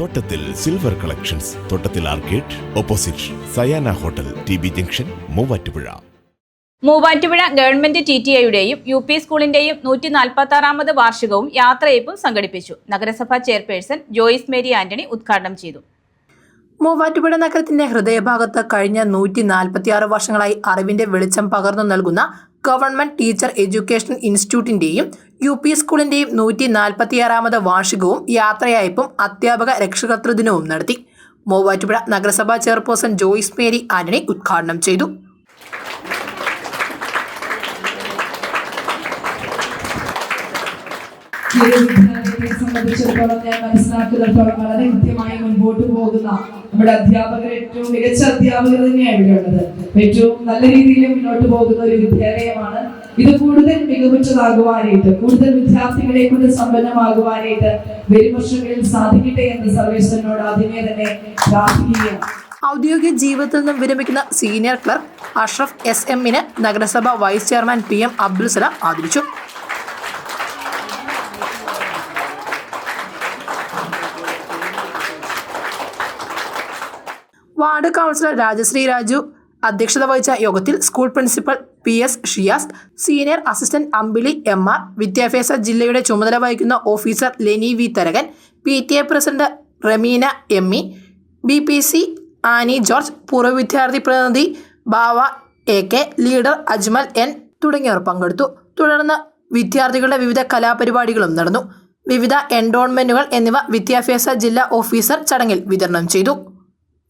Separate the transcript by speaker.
Speaker 1: തോട്ടത്തിൽ silver collections തോട്ടത്തിൽ arcade opposite Sayana hotel T B junction Muvattupuzha.
Speaker 2: Muvattupuzha government T T ഐയുടെയും U P സ്കൂളിന്റെയും നൂറ്റി നാൽപ്പത്തി ആറാമത് വാർഷികവും യാത്രയപ്പും സംഘടിപ്പിച്ചു. നഗരസഭാ ചെയർപേഴ്സൺ ജോയിസ് മേരി ആന്റണി ഉദ്ഘാടനം ചെയ്തു.
Speaker 3: മൂവാറ്റുപുഴ നഗരത്തിന്റെ ഹൃദയഭാഗത്ത് കഴിഞ്ഞ നൂറ്റി നാൽപ്പത്തിയാറ് വർഷങ്ങളായി അറിവിന്റെ വെളിച്ചം പകർന്നു നൽകുന്ന ഗവൺമെന്റ് ടീച്ചർ എഡ്യൂക്കേഷൻ ഇൻസ്റ്റിറ്റ്യൂട്ടിന്റെയും യു പി സ്കൂളിന്റെയും നൂറ്റി നാൽപ്പത്തിയാറാമത് വാർഷികവും യാത്രയയപ്പും അധ്യാപക രക്ഷകർതൃ ദിനവും നടത്തി. മൂവാറ്റുപുഴ നഗരസഭാ ചെയർപേഴ്സൺ ജോയിസ് മേരി ആന്റണി ഉദ്ഘാടനം ചെയ്തു.
Speaker 4: സംബന്ധിച്ചിടത്തോളം ഞാൻ മനസ്സിലാക്കുന്നിടത്തോളം വളരെ കൃത്യമായി മുൻപോട്ട് പോകുന്ന നമ്മുടെ അധ്യാപകർ ഏറ്റവും മികച്ച അധ്യാപകർ തന്നെയാണ് ഇവിടെ ഉള്ളത്. ഏറ്റവും നല്ല രീതിയിൽ മുന്നോട്ട് പോകുന്ന ഒരു വിദ്യാലയമാണ്. ഇത് കൂടുതൽ മികവുറ്റതാകുവാനായിട്ട് കൂടുതൽ വിദ്യാർത്ഥികളെ കൊണ്ട് സമ്പന്നമാകുവാനായിട്ട് വരും വർഷങ്ങളിൽ സാധിക്കട്ടെ എന്ന് സർവേശ്വരനോട് ആദ്യമേ തന്നെ പ്രാർത്ഥിക്കുകയാണ്.
Speaker 3: ഔദ്യോഗിക ജീവിതത്തിൽ നിന്നും വിരമിക്കുന്ന സീനിയർ ക്ലർക്ക് അഷ്റഫ് എസ് എമ്മിന് നഗരസഭ vice chairman P M Abdul Salam ആദരിച്ചു. വാർഡ് കൗൺസിലർ രാജശ്രീ രാജു അധ്യക്ഷത വഹിച്ച യോഗത്തിൽ school principal P S Shiyas senior assistant Ambili M R വിദ്യാഭ്യാസ ജില്ലയുടെ ചുമതല വഹിക്കുന്ന officer Leni V Tharakan P T A president Rameena M E B P C Annie George പൂർവ വിദ്യാർത്ഥി പ്രതിനിധി Bava A K leader Ajmal N തുടങ്ങിയവർ പങ്കെടുത്തു. തുടർന്ന് വിദ്യാർത്ഥികളുടെ വിവിധ കലാപരിപാടികളും നടന്നു. വിവിധ എൻഡോൺമെന്റുകൾ എന്നിവ വിദ്യാഭ്യാസ ജില്ലാ ഓഫീസർ ചടങ്ങിൽ വിതരണം ചെയ്തു.